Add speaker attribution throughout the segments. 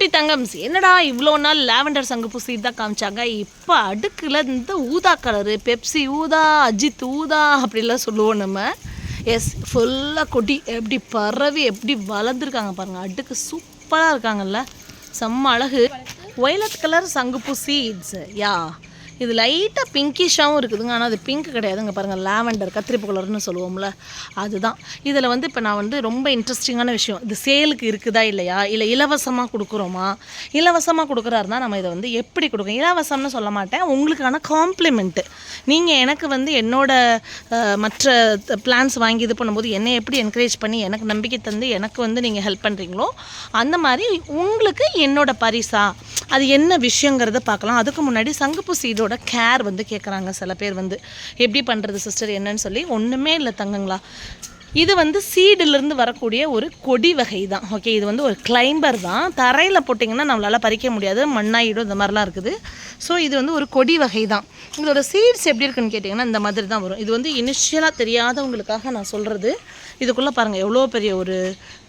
Speaker 1: குட்டி தங்கம் என்னடா இவ்வளோ நாள் லாவெண்டர் சங்குப்பூசி சீட் தான் காமிச்சாங்க? இப்போ அடுக்கில் இந்த ஊதா கலரு பெப்சி ஊதா அஜித் ஊதா அப்படிலாம் சொல்லுவோம் நம்ம. எஸ் ஃபுல்லாக கொடி எப்படி பரவி எப்படி வளர்ந்துருக்காங்க பாருங்கள் அடுக்கு சூப்பராக இருக்காங்கல்ல. செம்ம அழகு. ஒயலட் கலர் சங்குப்பூ சீட்ஸ் யா இது லைட்டாக பிங்கிஷாகவும் இருக்குதுங்க. ஆனால் அது பிங்க் கிடையாதுங்க. பாருங்கள் லாவெண்டர் கத்திரிப்பு கலர்னு சொல்லுவோம்ல. அதுதான். இதில் வந்து இப்போ நான் வந்து ரொம்ப இன்ட்ரெஸ்டிங்கான விஷயம். இது சேலுக்கு இருக்குதா இல்லையா? இல்லை இலவசமாக கொடுக்குறோமா? இலவசமாக கொடுக்குறாருனா நம்ம இதை வந்து எப்படி கொடுக்கும் இலவசம்னு சொல்ல மாட்டேன். உங்களுக்கான காம்ப்ளிமெண்ட்டு நீங்கள் எனக்கு வந்து என்னோட மற்ற பிளான்ஸ் வாங்கி இது பண்ணும்போது என்னை எப்படி என்கரேஜ் பண்ணி எனக்கு நம்பிக்கை தந்து எனக்கு வந்து நீங்கள் ஹெல்ப் பண்ணுறீங்களோ அந்த மாதிரி உங்களுக்கு என்னோட பரிசா அது என்ன விஷயங்கிறத பார்க்கலாம். அதுக்கு முன்னாடி சங்குப்பூ சீடோட கேர் வந்து கேட்குறாங்க சில பேர் வந்து. எப்படி பண்ணுறது சிஸ்டர் என்னன்னு சொல்லி ஒன்றுமே இல்லை தங்கங்களா. இது வந்து சீடிலிருந்து வரக்கூடிய ஒரு கொடி வகை தான் ஓகே இது வந்து ஒரு கிளைம்பர் தான். தரையில் போட்டிங்கன்னா நம்மளால் பறிக்க முடியாது. மண்ணாயிடும் இந்த மாதிரிலாம் இருக்குது. ஸோ இது வந்து ஒரு கொடி வகை தான் இதோட சீட்ஸ் எப்படி இருக்குன்னு கேட்டிங்கன்னா இந்த மாதிரி தான் வரும். இது வந்து இனிஷியலாக தெரியாதவங்களுக்காக நான் சொல்கிறது இதுக்குள்ளே பாருங்கள் எவ்வளோ பெரிய ஒரு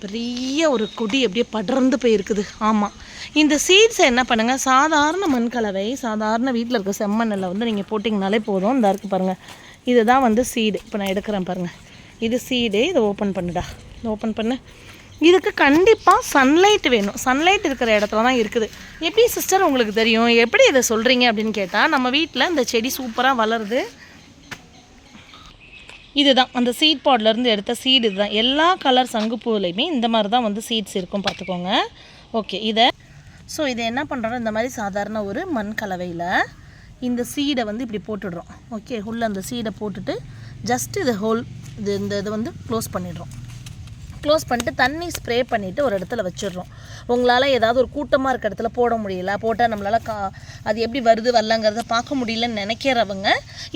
Speaker 1: பெரிய ஒரு கொடி அப்படியே படர்ந்து போயிருக்குது. ஆமாம் இந்த சீட்ஸை என்ன பண்ணுங்கள் சாதாரண மண் கலவை சாதாரண வீட்டில் இருக்க செம்மண்ணில் வந்து நீங்கள் போட்டிங்கனாலே போதும். இந்த இருக்குது பாருங்கள் இதுதான் வந்து சீடு இப்போ நான் எடுக்கிறேன் பாருங்கள் இது சீடு இதை ஓப்பன் பண்ணுடா. இதை ஓப்பன் பண்ணு. இதுக்கு கண்டிப்பாக சன்லைட் வேணும். சன்லைட் இருக்கிற இடத்துல தான் இருக்குது. எப்படி சிஸ்டர் உங்களுக்கு தெரியும்? எப்படி இதை சொல்கிறீங்க அப்படின்னு கேட்டால் நம்ம வீட்டில் இந்த செடி சூப்பராக வளருது. இதுதான். அந்த சீட் பாட்லேருந்து எடுத்த சீடு இதுதான். எல்லா கலர் சங்குப்பூலையுமே இந்த மாதிரி தான் வந்து சீட்ஸ் இருக்கும் பார்த்துக்கோங்க. ஓகே இதை. ஸோ இதை என்ன பண்ணுறோம் இந்த மாதிரி சாதாரண ஒரு மண் கலவையில் இந்த சீடை வந்து இப்படி போட்டுடுறோம். ஓகே உள்ள அந்த சீடை போட்டுட்டு ஜஸ்ட் இது ஹோல் இது இந்த இதை வந்து க்ளோஸ் பண்ணிடுறோம். க்ளோஸ் பண்ணிட்டு தண்ணி ஸ்ப்ரே பண்ணிவிட்டு ஒரு இடத்துல வச்சிடுறோம். உங்களால் ஏதாவது ஒரு கூட்டமாக இருக்க இடத்துல போட முடியல. போட்டால் நம்மளால் கா அது எப்படி வருது வரலங்கிறத பார்க்க முடியலன்னு நினைக்கிறவங்க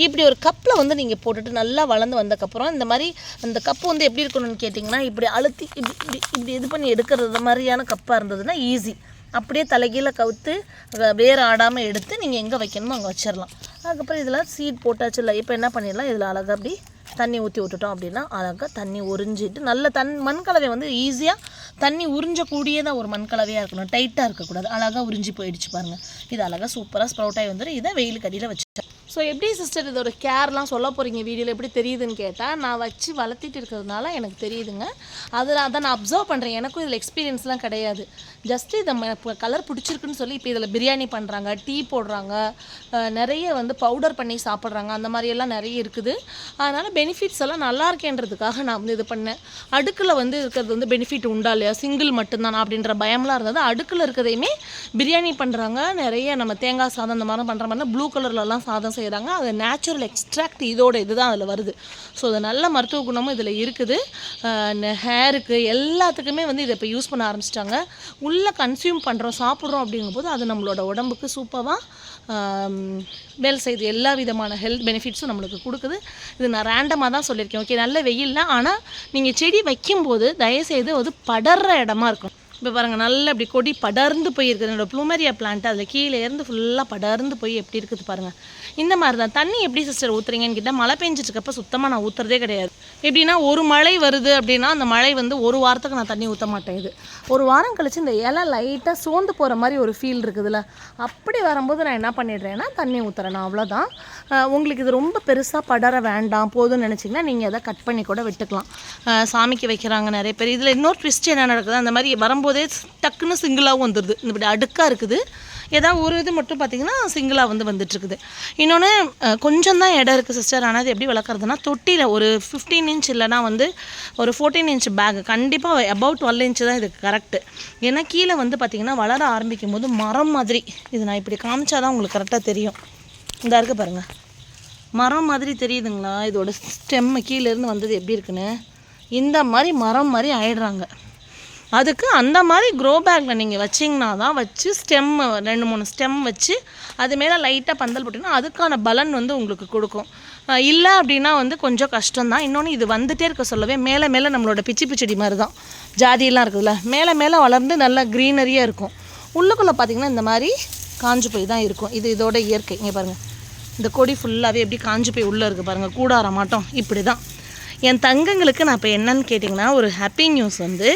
Speaker 1: இப்படி ஒரு கப்பில் வந்து நீங்கள் போட்டுட்டு நல்லா வளர்ந்து வந்தக்கப்புறம் இந்த மாதிரி அந்த கப்பு வந்து எப்படி இருக்கணும்னு கேட்டிங்கன்னா இப்படி அழுத்தி இப்படி இப்படி இப்படி இது பண்ணி எடுக்கிறது மாதிரியான கப்பாக இருந்ததுன்னா ஈஸி அப்படியே தலைகீழ கவுத்து வேர் வேறு ஆடாமல் எடுத்து நீங்கள் எங்கே வைக்கணுமோ அங்கே வச்சிடலாம். அதுக்கப்புறம் இதில் சீட் போட்டாச்சு இல்லை. இப்போ என்ன பண்ணிடலாம்? இதில் அழகாக அப்படி தண்ணி ஊற்றி விட்டுட்டோம் அப்படின்னா அழகாக தண்ணி உறிஞ்சிட்டு நல்ல தன் மண்கலவை வந்து ஈஸியாக தண்ணி உறிஞ்சக்கூடியதாக ஒரு மண் கலவையாக இருக்கணும். டைட்டாக இருக்கக்கூடாது. அழகாக உறிஞ்சி போயிடுச்சு பாருங்கள் இது அழகாக சூப்பராக ஸ்ப்ரவுட் ஆகி வந்துடும் இதை வெயிலுக்கு அடியில் வச்சுட்டேன் ஸோ எப்படி சிஸ்டர் இதோட கேர்லாம் சொல்ல போகிறீங்க வீடியோவில் எப்படி தெரியுதுன்னு கேட்டால் நான் வச்சு வளர்த்திட்டு இருக்கிறதுனால எனக்கு தெரியுதுங்க. அதில் அதை நான் அப்சர்வ் பண்ணுறேன் எனக்கும் இதில் எக்ஸ்பீரியன்ஸ்லாம் கிடையாது. ஜஸ்ட்டு இதை கலர் பிடிச்சிருக்குன்னு சொல்லி இப்போ இதில் பிரியாணி பண்ணுறாங்க டீ போடுறாங்க நிறைய வந்து பவுடர் பண்ணி சாப்பிட்றாங்க. அந்த மாதிரியெல்லாம் நிறைய இருக்குது. அதனால் பெனிஃபிட்ஸ் எல்லாம் நல்லா இருக்கேன்றதுக்காக நான் வந்து இது பண்ணேன். அடுக்கில் வந்து இருக்கிறது வந்து பெனிஃபிட் உண்டா இல்லையா? சிங்கிள் மட்டும்தானா அப்படின்ற பயம்லாம் இருந்தது. அடுக்கில் இருக்கிறதையுமே பிரியாணி பண்ணுறாங்க நிறைய நம்ம தேங்காய் சாதம் இந்த மாதிரி பண்ணுற மாதிரி ப்ளூ கலர்லலாம் சாதம் செய்கிறாங்க அது நேச்சுரல் எக்ஸ்ட்ராக்ட் இதோட இதுதான் அதில் வருது. ஸோ அது நல்ல மருத்துவ குணமும் இதில் இருக்குது. ஹேருக்கு எல்லாத்துக்குமே வந்து இதை இப்போ யூஸ் பண்ண ஆரம்பிச்சிட்டாங்க. உள்ளே கன்சியூம் பண்ணுறோம் சாப்பிட்றோம் அப்படிங்கும்போது அது நம்மளோட உடம்புக்கு சூப்பராக வேலை செய்யுது எல்லா விதமான ஹெல்த் பெனிஃபிட்ஸும் நம்மளுக்கு கொடுக்குது. இது நான் ரேண்டமாக தான் சொல்லியிருக்கேன். ஓகே நல்ல வெயில்ல ஆனால் நீங்கள் செடி வைக்கும்போது தயவுசெய்து அது படர்ற இடமா இருக்கும் இப்போ பாருங்கள் நல்லா இப்படி கொடி படர்ந்து போயிருக்குது. என்னோடய ப்ளூமரியா பிளான்ட் அதில் கீழே இருந்து ஃபுல்லாக படர்ந்து போய் எப்படி இருக்குது பாருங்கள் இந்த மாதிரி தான் தண்ணி எப்படி சிஸ்டர் ஊற்றுறீங்கன்னு கேட்டால் மழை பெஞ்சிட்டு சுத்தமாக நான் ஊற்றுறதே கிடையாது. எப்படின்னா ஒரு மழை வருது அப்படின்னா அந்த மழை வந்து ஒரு வாரத்துக்கு நான் தண்ணி ஊற்ற மாட்டேன் இது. ஒரு வாரம் கழித்து இந்த இலை லைட்டாக சோர்ந்து போகிற மாதிரி ஒரு ஃபீல் இருக்குதுல்ல. அப்படி வரும்போது நான் என்ன பண்ணிடுறேன்னா தண்ணி ஊற்றுறேன் நான் அவ்வளோதான் உங்களுக்கு இது ரொம்ப பெருசாக படர வேண்டாம் போதும்னு நினச்சிங்கன்னா நீங்கள் அதை கட் பண்ணி கூட விட்டுக்கலாம். சாமிக்கு வைக்கிறாங்க நிறைய பேர். இதில் இன்னொரு ட்விஸ்ட் என்ன நடக்குது அந்த மாதிரி வரும்போதே டக்குன்னு சிங்கிளாகவும் வந்துடுது இந்த இப்படி அடுக்காக இருக்குது. ஏதாவது ஒரு இது மட்டும் பார்த்தீங்கன்னா சிங்கிளாக வந்து வந்துட்டுருக்குது. இன்னொன்று கொஞ்சம் தான் இடம் இருக்குது சிஸ்டர் ஆனால் அது எப்படி வளர்க்குறதுனா தொட்டியில் ஒரு ஃபிஃப்டீன் இன்ச் இல்லைனா வந்து ஒரு ஃபோர்டீன் இன்ச் பேக் கண்டிப்பாக அபவுட் டுவெல் இன்ச் தான் இதுக்கு கரெக்டு ஏன்னா கீழே வந்து பார்த்திங்கன்னா வளர ஆரம்பிக்கும் போது மரம் மாதிரி. இது நான் இப்படி காமிச்சா தான் உங்களுக்கு கரெக்டாக தெரியும். இந்த இருக்கு பாருங்கள் மரம் மாதிரி தெரியுதுங்களா? இதோட ஸ்டெம்மு கீழேருந்து வந்தது எப்படி இருக்குன்னு? இந்த மாதிரி மரம் மாதிரி ஆயிடுறாங்க. அதுக்கு அந்த மாதிரி க்ரோ பேக்கில் நீங்கள் வச்சிங்கன்னா தான் வச்சு ஸ்டெம் ரெண்டு மூணு ஸ்டெம் வச்சு அது மேலே லைட்டாக பந்தல் போட்டிங்கன்னா அதுக்கான பலன் வந்து உங்களுக்கு கொடுக்கும். இல்லை அப்படின்னா வந்து கொஞ்சம் கஷ்டம்தான். இன்னொன்று இது வந்துகிட்டே இருக்க சொல்லவே மேலே மேலே நம்மளோட பிச்சி பிச்செடி மாதிரி தான் ஜாதியெல்லாம் இருக்குதுல்ல மேலே மேலே வளர்ந்து நல்லா க்ரீனரியாக இருக்கும். உள்ளுக்குள்ளே பார்த்தீங்கன்னா இந்த மாதிரி காஞ்சு போய் தான் இருக்கும். இது இதோட இயற்கை. இங்கே பாருங்கள் இந்த கொடி ஃபுல்லாகவே எப்படி காஞ்சு போய் உள்ளே இருக்குது பாருங்கள் கூடார மாட்டோம் இப்படி தான் என் தங்கங்களுக்கு நான் இப்போ என்னன்னு கேட்டிங்கன்னா ஒரு ஹாப்பி நியூஸ் வந்து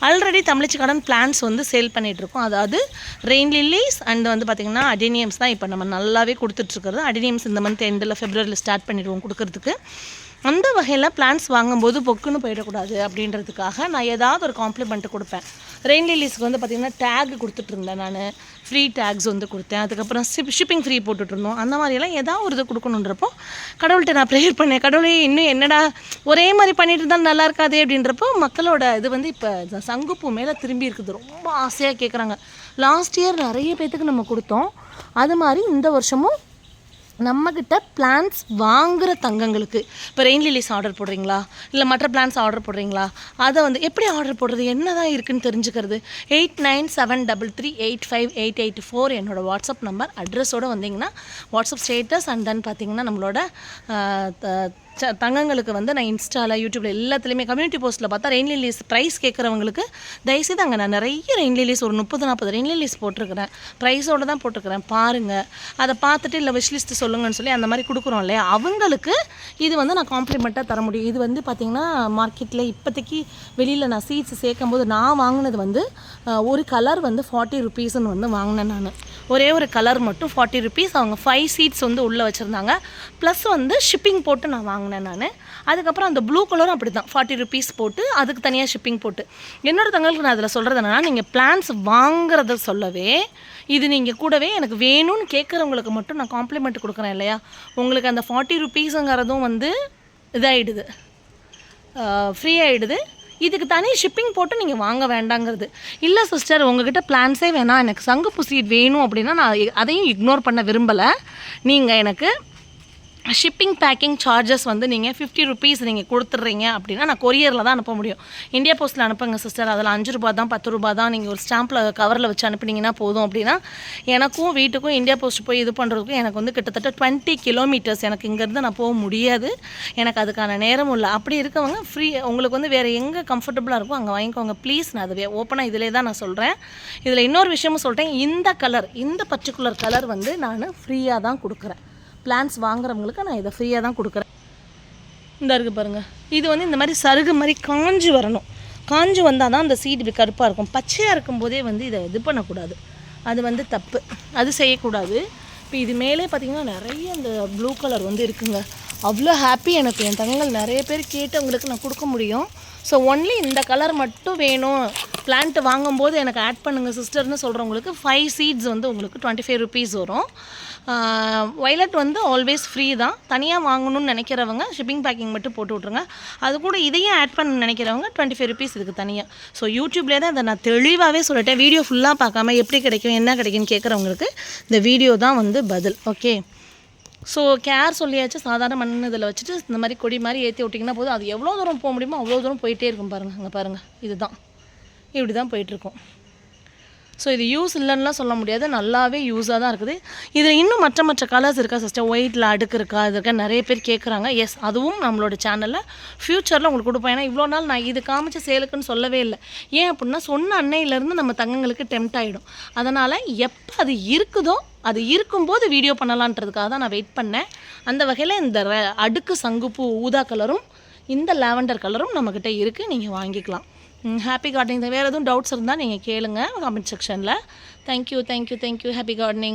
Speaker 1: ஆல்ரெடி தமிழ்ச்சி கடன் பிளான்ஸ் வந்து சேல் பண்ணிகிட்ருக்கோம் அதாவது ரெயின் லில்லிஸ் அண்ட் வந்து பார்த்திங்கன்னா அடினியம்ஸ் தான் இப்போ நம்ம நல்லாவே கொடுத்துட்ருக்கிறது அடினியம்ஸ் இந்த மந்த் எண்டில் ஃபெப்ரவரியில் ஸ்டார்ட் பண்ணிடுவோம் கொடுக்கறதுக்கு. அந்த வகையில் பிளான்ஸ் வாங்கும்போது பொக்குன்னு போயிடக்கூடாது அப்படின்றதுக்காக நான் ஏதாவது ஒரு காம்ப்ளிமெண்ட் கொடுப்பேன். ரெயின் லில்லிஸ்க்கு வந்து பார்த்திங்கன்னா டேக் கொடுத்துட்ருந்தேன் நான். ஃப்ரீ டேக்ஸ் வந்து கொடுத்தேன். அதுக்கப்புறம் ஷிப் ஷிப்பிங் ஃப்ரீ போட்டுட்ருந்தோம் அந்த மாதிரியெல்லாம் ஏதாவது ஒரு இது கொடுக்கணுன்றப்போ கடவுள்கிட்ட நான் ப்ரேயர் பண்ணேன். கடவுளே இன்னும் என்னடா ஒரே மாதிரி பண்ணிட்டு இருந்தால் நல்லா இருக்காதே அப்படின்றப்போ மக்களோட இது வந்து இப்போ சங்குப்பூ மேலே திரும்பி இருக்குது. ரொம்ப ஆசையாக கேட்குறாங்க லாஸ்ட் இயர் நிறைய பேர்த்துக்கு நம்ம கொடுத்தோம். அது மாதிரி இந்த வருஷமும் நம்மக்கிட்ட பிளான்ஸ் வாங்குகிற தங்கங்களுக்கு. இப்போ ரெயின் லிலிஸ் ஆர்டர் போடுறீங்களா? இல்லை மற்ற பிளான்ஸ் ஆர்டர் போடுறீங்களா? அதை வந்து எப்படி ஆர்டர் போடுறது? என்ன தான் இருக்குன்னு தெரிஞ்சுக்கிறது. Eight nine seven double three eight five eight eight four என்னோடய வாட்ஸ்அப் நம்பர் அட்ரஸோடு வந்தீங்கன்னா வாட்ஸ்அப் ஸ்டேட்டஸ் அண்ட் தென் பார்த்தீங்கன்னா நம்மளோட த- தங்கங்களுக்கு வந்து நான் இன்ஸ்டாவில் யூடியூப்ல எல்லாத்துலேயுமே கம்யூனிட்டி போஸ்ட்டில் பார்த்தா ரெயின் லிலிஸ் ப்ரைஸ் கேட்குறவங்களுக்கு தயவுசெய்து அங்கே நான் நிறைய ரெயின் லிலிஸ் ஒரு முப்பது நாற்பது ரெயின் லிலிஸ் போட்டிருக்கிறேன். ப்ரைஸோடு தான் போட்டிருக்கிறேன். பாருங்கள் அதை பார்த்துட்டு இல்லை விஷ் லிஸ்ட்டு சொல்லுங்கன்னு சொல்லி அந்த மாதிரி கொடுக்குறோம் இல்லையா? அவங்களுக்கு இது வந்து நான் காம்ப்ளிமெண்ட்டாக தர முடியும். இது வந்து பார்த்திங்கன்னா மார்க்கெட்டில் இப்போதைக்கு வெளியில் நான் சீட்ஸ் சேர்க்கும் போது நான் வாங்கினது வந்து ஒரு கலர் வந்து ஃபார்ட்டி ருபீஸ்ன்னு வந்து வாங்கினேன் நான். ஒரே ஒரு கலர் மட்டும் ஃபார்ட்டி ருபீஸ் அவங்க ஃபைவ் சீட்ஸ் வந்து உள்ளே வச்சுருந்தாங்க. ப்ளஸ் வந்து ஷிப்பிங் போட்டு நான் வாங்கினேன். நான். அதுக்கப்புறம் அந்த ப்ளூ கலரும் அப்படி தான் ஃபார்ட்டி ருபீஸ் போட்டு அதுக்கு தனியாக ஷிப்பிங் போட்டு. என்னோடய தங்களுக்கு நான் அதில் சொல்கிறது என்னென்னா நீங்கள் பிளான்ஸ் வாங்குறத சொல்லவே இது நீங்கள் கூடவே எனக்கு வேணும்னு கேட்குறவங்களுக்கு மட்டும் நான் காம்ப்ளிமெண்ட் கொடுக்குறேன் இல்லையா? உங்களுக்கு அந்த ஃபார்ட்டி ருபீஸுங்கிறதும் வந்து இதாகிடுது ஃப்ரீ ஆகிடுது இதுக்கு தனி ஷிப்பிங் போட்டு நீங்கள் வாங்க வேண்டாங்கிறது. இல்லை சிஸ்டர் உங்ககிட்ட பிளான்ஸே வேணாம். எனக்கு சங்கு சீட் வேணும் அப்படின்னா நான் அதையும் இக்னோர் பண்ண விரும்பலை. நீங்கள் எனக்கு ஷிப்பிங் பேக்கிங் சார்ஜஸ் வந்து நீங்கள் ஃபிஃப்டி ருபீஸ் நீங்கள் கொடுத்துட்றீங்க அப்படின்னா நான் கொரியரில் தான் அனுப்ப முடியும். இந்தியா போஸ்ட்டில் அனுப்புங்க சிஸ்டர் அதில் அஞ்சு ரூபா தான் பத்து ரூபா தான் நீங்கள் ஒரு ஸ்டாம்பில் கவரில் வச்சு அனுப்புனீங்கன்னா போதும் அப்படின்னா எனக்கும் வீட்டுக்கும் இந்தியா போஸ்ட் போய் இது பண்ணுறதுக்கும் எனக்கு வந்து கிட்டத்தட்ட டுவெண்ட்டி கிலோமீட்டர்ஸ் எனக்கு இங்கேருந்து நான் போக முடியாது. எனக்கு அதுக்கான நேரமும் இல்லை. அப்படி இருக்கவங்க ஃப்ரீ உங்களுக்கு வந்து வேறு எங்கே கம்ஃபர்டபுளாக இருக்கோ அங்கே வாங்கிக்கோங்க. ப்ளீஸ் நான் அது ஓப்பனாக இதிலே தான் நான் சொல்கிறேன் இதில் இன்னொரு விஷயமும் சொல்லிட்டேன் இந்த கலர் இந்த பர்டிகுலர் கலர் வந்து நான் ஃப்ரீயாக தான் கொடுக்குறேன். பிளான்ஸ் வாங்குறவங்களுக்கு நான் இதை ஃப்ரீயாக தான் கொடுக்குறேன். இந்த இருக்குது பாருங்கள் இது வந்து இந்த மாதிரி சருகு மாதிரி காஞ்சு வரணும். காஞ்சு வந்தால் தான் அந்த சீட் இப்படி கருப்பாக இருக்கும். பச்சையாக இருக்கும்போதே வந்து இதை இது பண்ணக்கூடாது. அது வந்து தப்பு. அது செய்யக்கூடாது. இப்போ இது மேலே பார்த்தீங்கன்னா நிறைய அந்த ப்ளூ கலர் வந்து இருக்குங்க. அவ்வளோ ஹாப்பி எனக்கு. என் தங்கங்கள் நிறைய பேர் கேட்டவங்களுக்கு நான் கொடுக்க முடியும். ஸோ ஒன்லி இந்த கலர் மட்டும் வேணும். பிளான்ட் வாங்கும்போது எனக்கு ஆட் பண்ணுங்கள் சிஸ்டர்னு சொல்கிறவங்களுக்கு ஃபைவ் சீட்ஸ் வந்து உங்களுக்கு டுவெண்ட்டி ஃபைவ் ருபீஸ் வரும். வைலட் வந்து ஆல்வேஸ் ஃப்ரீ தான். தனியாக வாங்கணும்னு நினைக்கிறவங்க ஷிப்பிங் பேக்கிங் மட்டும் போட்டு விட்ருங்க அது கூட இதையும் ஆட் பண்ண நினைக்கிறவங்க டுவெண்ட்டி ஃபைவ் ருபீஸ் இதுக்கு தனியாக ஸோ யூடியூப்லேயே தான் இதை நான் தெளிவாகவே சொல்லிட்டேன். வீடியோ ஃபுல்லாக பார்க்காம எப்படி கிடைக்கும் என்ன கிடைக்கும்னு கேட்குறவங்களுக்கு இந்த வீடியோ தான் வந்து பதில். ஓகே ஸோ கேர் சொல்லியாச்சு. சாதாரண மண் இதில் வச்சுட்டு இந்த மாதிரி கொடி மாதிரி ஏற்றி விட்டிங்கன்னா போதும். அது எவ்வளோ தூரம் போக முடியுமோ அவ்வளோ தூரம் போயிட்டே இருக்கும் பாருங்கள் அங்கே பாருங்கள் இதுதான். இப்படி தான் போயிட்டுருக்கும். ஸோ இது யூஸ் இல்லைன்னுலாம் சொல்ல முடியாது. நல்லாவே யூஸாக தான் இருக்குது. இதில் இன்னும் மற்ற மற்ற கலர்ஸ் இருக்கா சிஸ்டர் ஒயிட்டில் அடுக்கு இருக்கா இது இருக்கா? நிறைய பேர் கேட்குறாங்க எஸ் அதுவும் நம்மளோட சேனலில் ஃப்யூச்சரில் உங்களுக்கு கொடுப்போம். ஏன்னா இவ்வளோ நாள் நான் இது காமிச்ச சேலுக்குன்னு சொல்லவே இல்லை. ஏன் அப்படின்னா சொன்ன அன்னையிலேருந்து நம்ம தங்கங்களுக்கு டெம்ட் ஆகிடும் அதனால் எப்போ அது இருக்குதோ அது இருக்கும்போது வீடியோ பண்ணலான்றதுக்காக தான் நான் வெயிட் பண்ணேன். அந்த வகையில் இந்த அடுக்கு சங்குப்பூ ஊதா கலரும் இந்த லாவெண்டர் கலரும் நம்மக்கிட்ட இருக்குது நீங்கள் வாங்கிக்கலாம். ஹாப்பி கார்டனிங் வேறு எதுவும் டவுட்ஸ் இருந்தால் நீங்கள் கேளுங்க கமெண்ட் செக்ஷனில் thank you thank you thank you happy gardening